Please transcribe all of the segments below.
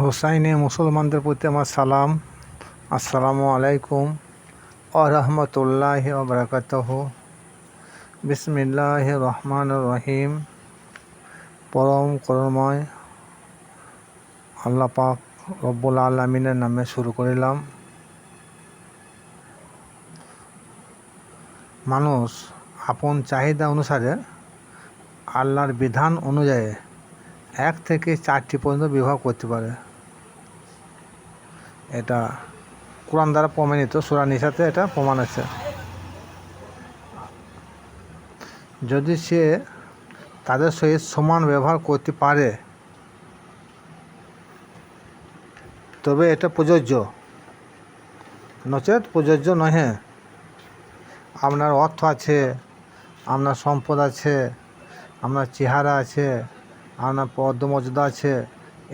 হোসাইনে মুসলমানদের প্রতি আমার সালাম। আসসালামু আলাইকুম ও রহমতুল্লাহ বিসমিল্লাহ রহমান রহিম। পরম করুণময় আল্লাহ পাক রব্বুল আলমিনের নামে শুরু করিলাম। মানুষ আপন চাহিদা অনুসারে আল্লাহর বিধান অনুযায়ী এক থেকে চারটি পর্যন্ত বিবাহ করতে পারে। এটা কোরআন দ্বারা প্রমাণিত, সুরা নিশাতে এটা প্রমাণ আছে। যদি সে তাদের সহিত সমান ব্যবহার করতে পারে, তবে এটা প্রযোজ্য। নচেত প্রযোজ্য নহে। আপনার অর্থ আছে, আপনার সম্পদ আছে, আপনার চেহারা আছে, আপনার পদমর্যাদা আছে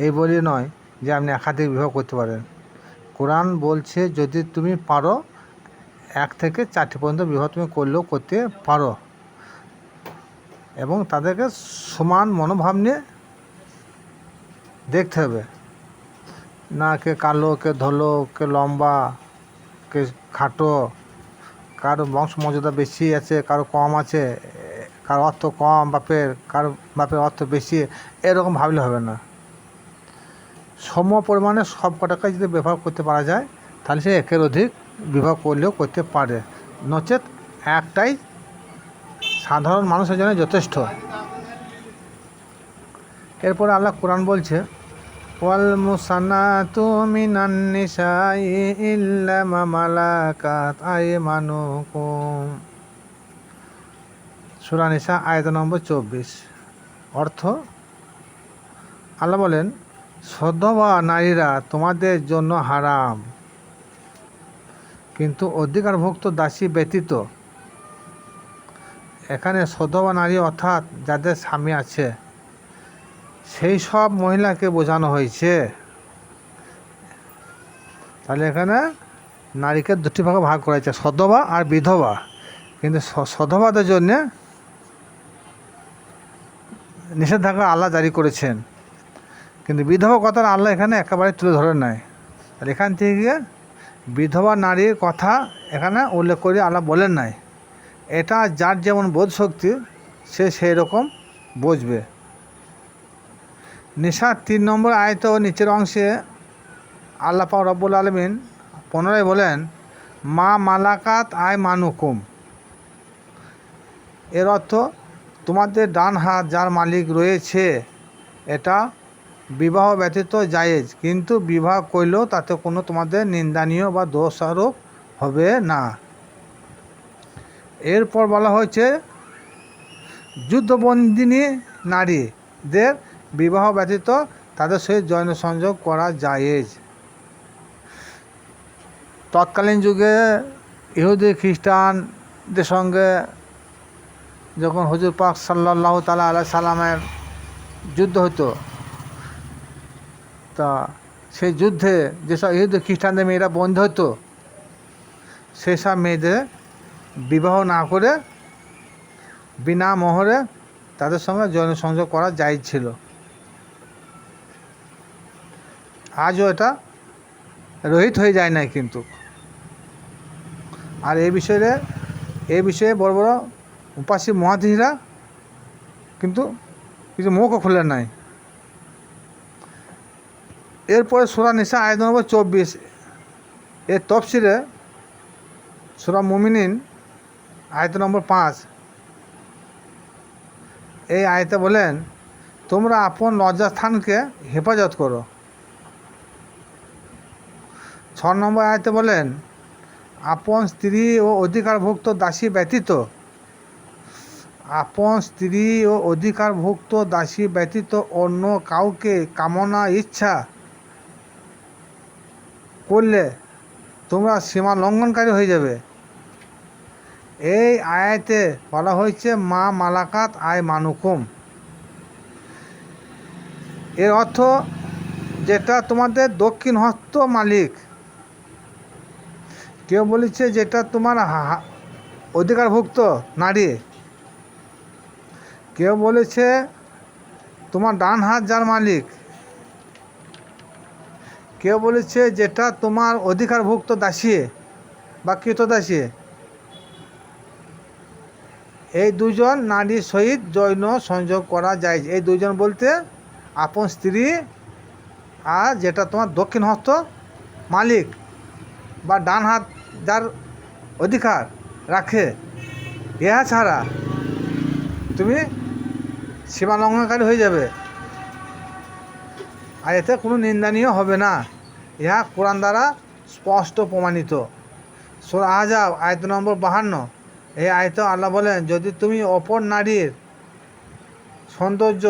এই বলি নয় যে আপনি একাধিক বিবাহ করতে পারেন। কোরআন বলছে যদি তুমি পারো, এক থেকে চারটি পর্যন্ত বিবাহ তুমি করলেও করতে পারো। এবং তাদেরকে সমান মনোভাব নিয়ে দেখতে হবে। না কে কালো, কে ধলো, কে লম্বা, কে খাটো, কারও বংশ মর্যাদা বেশি আছে, কারও কম আছে, কারও অর্থ কম, বাপের, কারও বাপের অর্থ বেশি, এরকম ভাবলে হবে না। সম পরিমাণে সব কটাকে যদি ব্যবহার করতে পারা যায়, তাহলে সে একের অধিক বিবাহ করলেও করতে পারে। নচেত একটাই সাধারণ মানুষের জন্য যথেষ্ট। এরপরে আল্লাহ কোরআন বলছে, ওয়াল মুসানাতু মিনান ইল্লা নম্বর চব্বিশ। অর্থ, আল্লাহ বলেন সধবা নারীরা তোমাদের জন্য হারাম। কিন্তু অধিকারভুক্ত দাসী ব্যতীত এখানে সধবা নারী অর্থাৎ যাদের স্বামী আছে, সেই সব মহিলাকে বোঝানো হয়েছে। তাহলে এখানে নারীকে দুটি ভাগে ভাগ করা হয়েছে সধবা আর বিধবা। কিন্তু সধবাদের জন্যে নিষেধাজ্ঞা আল্লাহ জারি করেছেন। কিন্তু বিধবা কথার আল্লাহ এখানে একেবারে তুলে ধরে নাই। আর এখান থেকে বিধবা নারীর কথা এখানে উল্লেখ করে আল্লাহ বলেন নাই। এটা যার যেমন বোধ শক্তি সে সেই রকম বুঝবে। নিশার তিন নম্বর আয়ত নিচের অংশে আল্লাহ পাক রব্বুল আলমিন পুনরায় বলেন, মা মালাকাত আয় মানুকুম। এর অর্থ, তোমাদের ডান হাত যার মালিক রয়েছে, এটা বিবাহ ব্যতীত জায়েজ। কিন্তু বিবাহ করলেও তাতে কোনো তোমাদের নিন্দানীয় বা দোষ আরোপ হবে না। এরপর বলা হয়েছে, যুদ্ধবন্দিনী নারীদের বিবাহ ব্যতীত তাদের সহিত জৈন সংযোগ করা জায়েজ। তৎকালীন যুগে ইহুদি খ্রিস্টানদের সঙ্গে যখন হজুর পাক সাল্লাহ তালা আলাই সাল্লামের যুদ্ধ হতো তা, সেই যুদ্ধে যেসব ইহুদি খ্রিস্টানদের মেয়েরা বন্ধ হতো, সেসব মেয়েদের বিবাহ না করে বিনা মোহরে তাদের সঙ্গে যৌন সংযোগ করা যায় ছিল। আজও এটা রহিত হয়ে যায় নাই কিন্তু। আর এই বিষয়ে এই বিষয়ে বড় বড় উপাসী মহাদিরা কিন্তু কিছু মুখও খুলে নাই। এরপরে সুরা নিশা আয়ত নম্বর চব্বিশ। এর তফসিরে সুরা মুমিনিন আয়ত নম্বর পাঁচ। এই আয়তে বলেন, তোমরা আপন লজ্জাস্থানকে হেফাজত করো। ছ নম্বর আয়তে বলেন, আপন স্ত্রী ও অধিকারভুক্ত দাসী ব্যতীত, আপন স্ত্রী ও অধিকারভুক্ত দাসী ব্যতীত অন্য কাউকে কামনা ইচ্ছা করলে তোমরা সীমা লঙ্ঘনকারী হয়ে যাবে। এই আয়াতে বলা হয়েছে, মা মালাকাত আয় মানুকুম। এর অর্থ যেটা তোমাদের দক্ষিণ হস্ত মালিক। কেউ বলেছে যেটা তোমার অধিকারভুক্ত নারী। কেউ বলেছে তোমার ডান হাত যার মালিক। কেউ বলেছে যেটা তোমার অধিকারভুক্ত দাসী, বা কৃতদাসী এই দুজন নারীর সহিত জৈন সংযোগ করা যায়। এই দুজন বলতে আপন স্ত্রী আর যেটা তোমার দক্ষিণ হস্ত মালিক বা ডান হাত যার অধিকার রাখে, ইহা ছাড়া তুমি সীমা লঙ্ঘনকারী হয়ে যাবে। আর এতে কোনো নিন্দনীয় হবে না। ইহা কোরআন দ্বারা স্পষ্ট প্রমাণিত। সোরা আজাব আয়ত নম্বর বাহান্ন। এই আয়ত আল্লাহ বলেন, যদি তুমি অপর নারীর সৌন্দর্য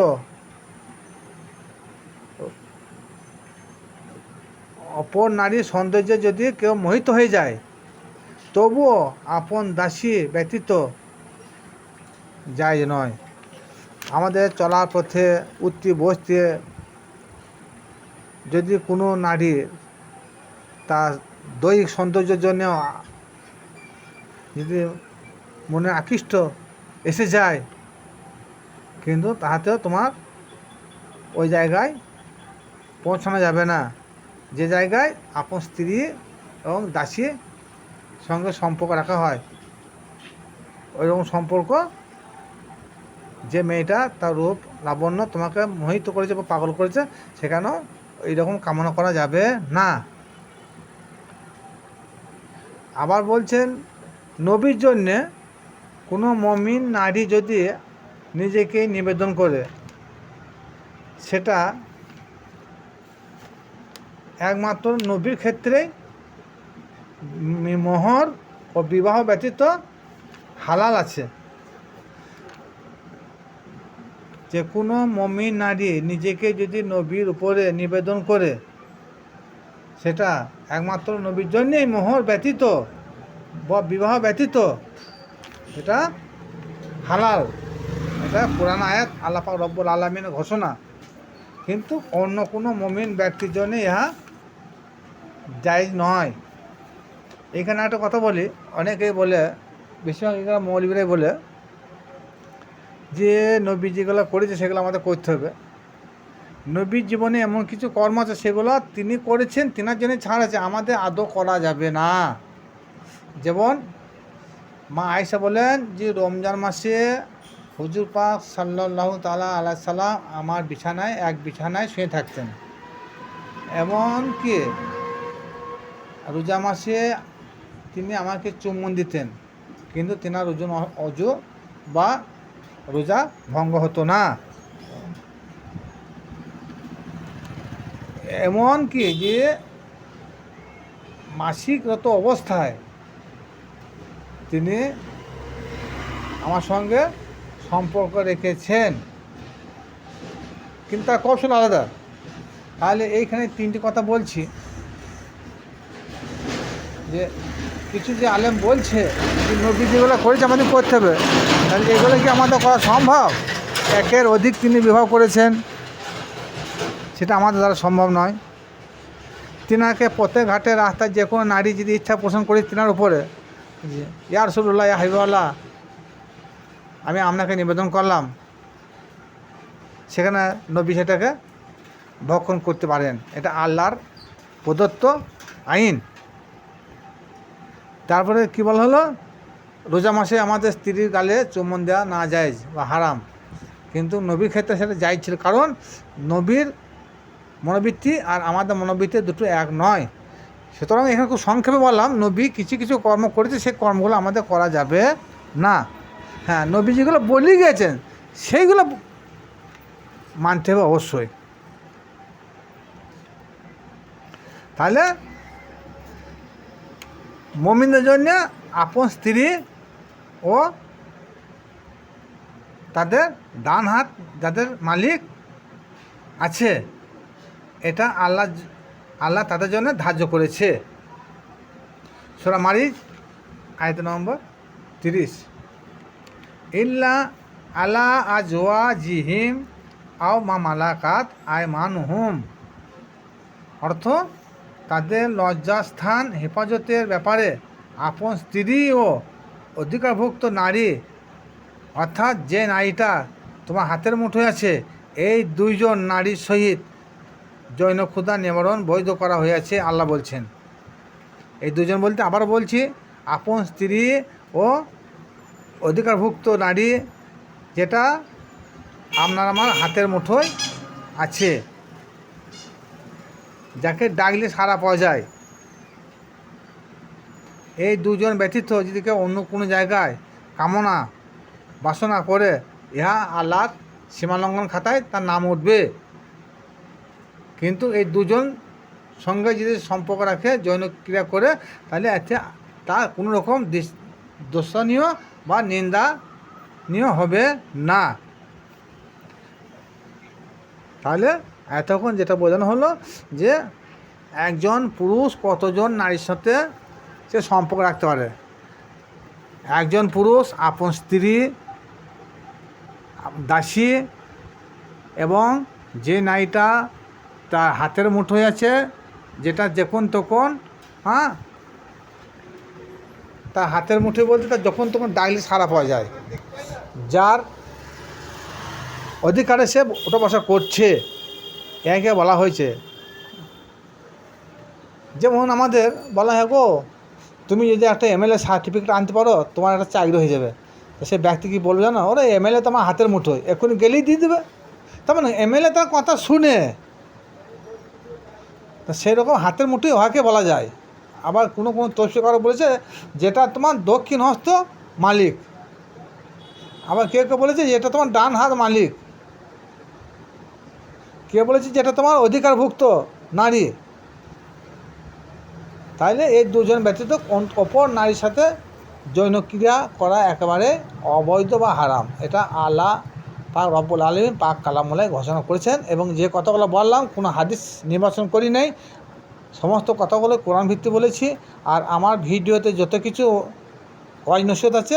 অপর নারীর সৌন্দর্যে যদি কেউ মোহিত হয়ে যায়, তবুও আপন দাসী ব্যতীত যায় নয়। আমাদের চলার পথে, উঠতে বসতে যদি কোনো নারী তার দৈহিক সৌন্দর্যের জন্য যদি মনে আকৃষ্ট এসে যায়, কিন্তু তাহাতেও তোমার ওই জায়গায় পৌঁছানো যাবে না। যে জায়গায় আপন স্ত্রী এবং দাসী সঙ্গে সম্পর্ক রাখা হয়, ওইরকম সম্পর্ক যে মেয়েটা তার রূপ লাবণ্য তোমাকে মোহিত করেছে বা পাগল করেছে, সেখানেও এইরকম কামনা করা যাবে? না। আবার বলছেন, নবীর জন্যে কোনো মমিন নারী যদি নিজেকে নিবেদন করে, সেটা একমাত্র নবীর ক্ষেত্রে মোহর ও বিবাহ ব্যতীত হালাল আছে। যে কোনো মমিন নারী নিজেকে যদি নবীর উপরে নিবেদন করে, সেটা একমাত্র নবীর জন্যেই মোহর ব্যতীত বা বিবাহ ব্যতীত, এটা হালাল। এটা পুরান আয়াত আল্লাপাক রব্বুল আলমিনের ঘোষণা। কিন্তু অন্য কোনো মমিন ব্যক্তির জন্য ইহা জায়জ নয়। এখানে একটা কথা বলি, অনেকেই বলে, বেশিরভাগ এখানে মৌলবীরাই বলে যে নবী যেগুলো করেছে, সেগুলো আমাদের করতে হবে। নবীর জীবনে এমন কিছু কর্ম আছে, সেগুলো তিনি করেছেন, তিনার জন্য ছাড় আছে, আমাদের আদৌ করা যাবে না। যেমন মা আয়সা বলেন যে, রমজান মাসে হুজুর পাক সাল্লাহ তালা আল্লাহ সাল্লাম আমার বিছানায়, এক বিছানায় শুয়ে থাকতেন। এমন কি? রোজা মাসে তিনি আমাকে চুম্বন দিতেন, কিন্তু তেনার ওজন অজু বা রোজা ভঙ্গ হতো না। এমন কি যে মাসিকরত অবস্থায় তিনি আমার সঙ্গে সম্পর্ক রেখেছেন। কিন্তু তার কৌশল আলাদা। তাহলে এইখানে তিনটি কথা বলছি। যে কিছু যে আলেম বলছে যে নবী যেগুলো করেছে আমাদের করতে হবে, তাহলে এগুলো কি আমাদের করা সম্ভব? একের অধিক তিনি বিবাহ করেছেন, সেটা আমাদের দ্বারা সম্ভব নয়। তিনাকে প্রত্যেক ঘাটে রাস্তায় যে কোনো নারী যদি ইচ্ছা পোষণ করি তিনার উপরে, যে ইয়ার সুরুল্লাহ ইয়া হাবিবাল্লাহ, আমি আপনাকে নিবেদন করলাম। সেখানে নবী সেটাকে ভক্ষণ করতে পারেন। এটা আল্লাহর প্রদত্ত আইন। তারপরে কী বলা হলো? রোজা মাসে আমাদের স্ত্রীর গালে চুম্বন দেওয়া না যায় বা হারাম। কিন্তু নবীর ক্ষেত্রে সেটা যাই ছিল। কারণ নবীর মনোবৃত্তি আর আমাদের মনোবৃত্তি দুটো এক নয়। সুতরাং এখানে খুব সংক্ষেপে বললাম, নবী কিছু কিছু কর্ম করেছে, সেই কর্মগুলো আমাদের করা যাবে না। হ্যাঁ নবী যেগুলো বলে গিয়েছেন, সেইগুলো মানতে হবে অবশ্যই। তাহলে মমিনদের জন্য আপন স্ত্রী ও তাদের ডান হাত যাদের মালিক আছে, এটা আল্লাহ আল্লাহ তাদের জন্য ধার্য করেছে। সোরা মারিজ, আয়ত নম্বর তিরিশ। ইল্লা আলা আজওয়া জিহিম আও মা মালাকাত আয় মান হুম অর্থ তাদের লজ্জাস্থান হেফাজতের ব্যাপারে আপন স্ত্রী ও অধিকারভুক্ত নারী, অর্থাৎ যে নারীটা তোমার হাতের মুঠোয় আছে, এই দুইজন নারীর সহিত জৈন ক্ষুদা নিবারণ বৈধ করা হয়েছে, আল্লাহ বলছেন। এই দুজন বলতে আবার বলছি, আপন স্ত্রী ও অধিকারভুক্ত নারী যেটা আপনার আমার হাতের মুঠোয় আছে। যাকে ডাকলে সারা পাওয়া যায়। এই দুজন ব্যতীত যদি কেউ অন্য কোনো জায়গায় কামনা বাসনা করে, ইহা আল্লাহর সীমালঙ্ঘন খাতায় তার নাম উঠবে। কিন্তু এই দুজন সঙ্গে যদি সম্পর্ক রাখে যৌন ক্রিয়া করে, তাহলে এতে তার কোনো রকম দর্শনীয় বা নিন্দানীয় হবে না। তাহলে এতক্ষণ যেটা বোঝানো হলো যে একজন পুরুষ কতজন নারীর সাথে সে সম্পর্ক রাখতে পারে? একজন পুরুষ আপন স্ত্রী, দাসী এবং যে নারীটা তার হাতের মুঠোয় আছে, যেটা যখন তখন হ্যাঁ তার হাতের মুঠোয় বলতে তার যখন তখন ডাকলে সারা পাওয়া যায়। যার অধিকারে সে ওটা বসা করছে। একে বলা হয়েছে। যেমন আমাদের বলা হয়, গো, তুমি যদি একটা এমএলএ সার্টিফিকেট আনতে পারো, তোমার একটা চাকরি হয়ে যাবে। সে ব্যক্তি কি বলবে জানো? ওরে এমএলএ তোমার হাতের মুঠোয়, এক্ষুনি গেলেই দিয়ে দেবে। তার মানে এমএলএ তার কথা শুনে। তা সেরকম হাতের মুঠোয় উহাকে বলা যায়। আবার কোনো কোনো তফসিকার বলেছে, যেটা তোমার দক্ষিণ হস্ত মালিক। আবার কেউ কেউ বলেছে যে এটা তোমার ডান হাত মালিক। কে বলেছে যেটা তোমার অধিকারভুক্ত নারী? তাইলে এই দুজন ব্যতীত অপর নারীর সাথে যৌন ক্রিয়া করা একেবারে অবৈধ বা হারাম। এটা আল্লাহ পাক রব্বুল আলমিন পাক কালামুলায় ঘোষণা করেছেন এবং যে কথাগুলো বললাম, কোনো হাদিস নির্বাচন করি নাই। সমস্ত কথাগুলো কোরআন ভিত্তি বলেছি। আর আমার ভিডিওতে যত কিছু অনসিয়ত আছে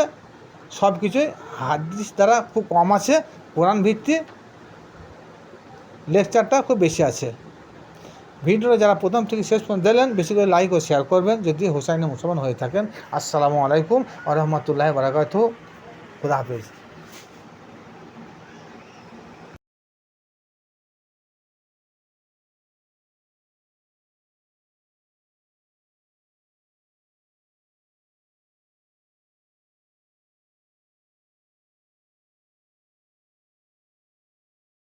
সব কিছুই হাদিস দ্বারা খুব কম আছে। কোরআন ভিত্তি লেকচারটা খুব বেশি আছে। ভিডিওটা যারা প্রথম থেকে শেষ পর্যন্ত দিলেন বেশি করে লাইক ও শেয়ার করবেন, যদি হোসাইনে মুসলমান হয়ে থাকেন। আসসালামু আলাইকুম আ রহমতুল্লাহ বারাকাতু খুদা হাফিজ।